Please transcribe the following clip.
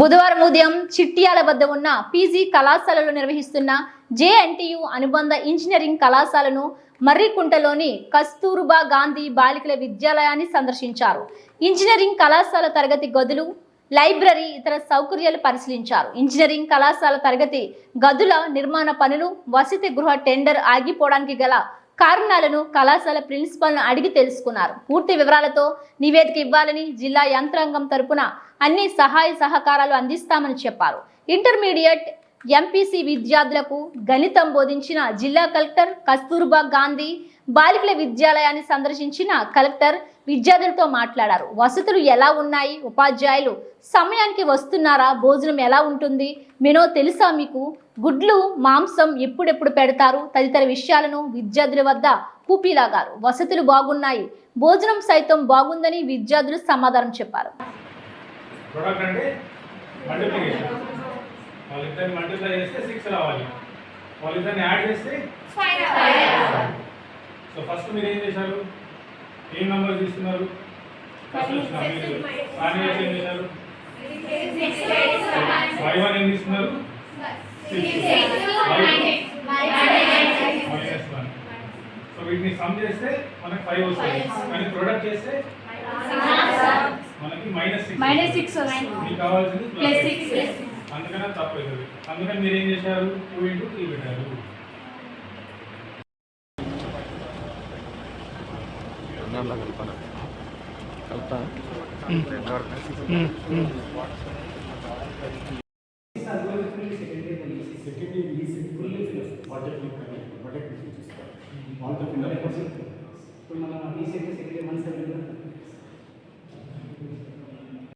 బుధవారం ఉదయం చిట్యాల వద్ద ఉన్న పీజీ కళాశాలలో నిర్వహిస్తున్న జేఎన్టీయు అనుబంధ ఇంజనీరింగ్ కళాశాలను మర్రికుంటలోని కస్తూర్బా గాంధీ బాలికల విద్యాలయాన్ని సందర్శించారు. ఇంజనీరింగ్ కళాశాల తరగతి గదులు లైబ్రరీ ఇతర సౌకర్యాలు పరిశీలించారు. ఇంజనీరింగ్ కళాశాల తరగతి గదుల నిర్మాణ పనులు వసతి గృహ టెండర్ ఆగిపోవడానికి గల కారణాలను కళాశాల ప్రిన్సిపల్ను అడిగి తెలుసుకున్నారు. పూర్తి వివరాలతో నివేదిక ఇవ్వాలని జిల్లా యంత్రాంగం తరపున అన్ని సహాయ సహకారాలు అందిస్తామని చెప్పారు. ఇంటర్మీడియట్ ఎంపీసీ విద్యార్థులకు గణితం బోధించిన జిల్లా కలెక్టర్ కస్తూర్బా గాంధీ బాలికల విద్యాలయాన్ని సందర్శించిన కలెక్టర్ విద్యార్థులతో మాట్లాడారు. వసతులు ఎలా ఉన్నాయి? ఉపాధ్యాయులు సమయానికి వస్తున్నారా? భోజనం ఎలా ఉంటుంది? మెనో తెలుసా మీకు? గుడ్లు మాంసం ఎప్పుడెప్పుడు పెడతారు? తదితర విషయాలను విద్యార్థుల వద్ద కూపీలాగారు వసతులు బాగున్నాయి. భోజనం సైతం బాగుందని విద్యార్థులు సమాధానం చెప్పారు. సో ఫస్ట్ మీరు ఏం చేశారు? ఏం నెంబర్ తీసుకున్నారు? తీసుకున్నారు? సో వీటిని సమ్ చేస్తే మనకి ఫైవ్ వస్తుంది కానీ ప్రొడక్ట్ చేస్తే మనకి మైనస్ సిక్స్ మైనస్ సిక్స్ వస్తుంది. మీకు కావాల్సింది ప్లస్ సిక్స్ అందుకనే తప్పు అవుతుంది అందుకని మీరు ఏం చేశారు? టూ ఇంటూ త్రీ పెట్టారు. అన్నంలో కలపాలి కలుపుతా ఇప్పుడు మనం బీసీ సెకండరీ వన్ సెవెన్